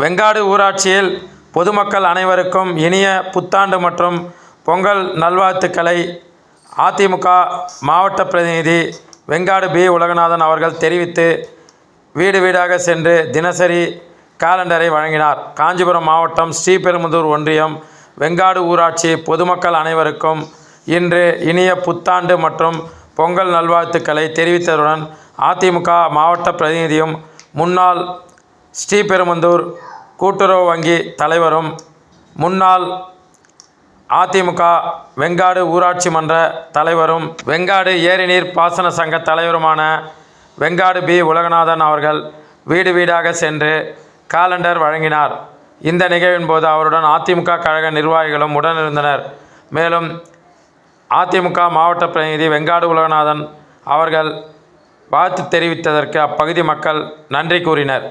வெங்காடு ஊராட்சியில் பொதுமக்கள் அனைவருக்கும் இனிய புத்தாண்டு மற்றும் பொங்கல் நல்வாழ்த்துக்களை அதிமுக மாவட்ட பிரதிநிதி வெங்காடு பி உலகநாதன் அவர்கள் தெரிவித்து வீடு வீடாக சென்று தினசரி காலண்டரை வழங்கினார். காஞ்சிபுரம் மாவட்டம் ஸ்ரீபெரும்புதூர் ஒன்றியம் வெங்காடு ஊராட்சி பொதுமக்கள் அனைவருக்கும் இன்று இனிய புத்தாண்டு மற்றும் பொங்கல் நல்வாழ்த்துக்களை தெரிவித்ததுடன் அதிமுக மாவட்ட பிரதிநிதியும் முன்னாள் ஸ்ரீபெருமந்தூர் கூட்டுறவு வங்கி தலைவரும் முன்னாள் அதிமுக வெங்காடு ஊராட்சி மன்ற தலைவரும் வெங்காடு ஏரிநீர் பாசன சங்க தலைவருமான வெங்காடு பி. உலகநாதன் அவர்கள் வீடு வீடாக சென்று காலண்டர் வழங்கினார். இந்த நிகழ்வின் போது அவருடன் அதிமுக கழக நிர்வாகிகளும் உடனிருந்தனர். மேலும் அதிமுக மாவட்ட பிரதிநிதி வெங்காடு உலகநாதன் அவர்கள் வாழ்த்து தெரிவித்ததற்கு அப்பகுதி மக்கள் நன்றி கூறினர்.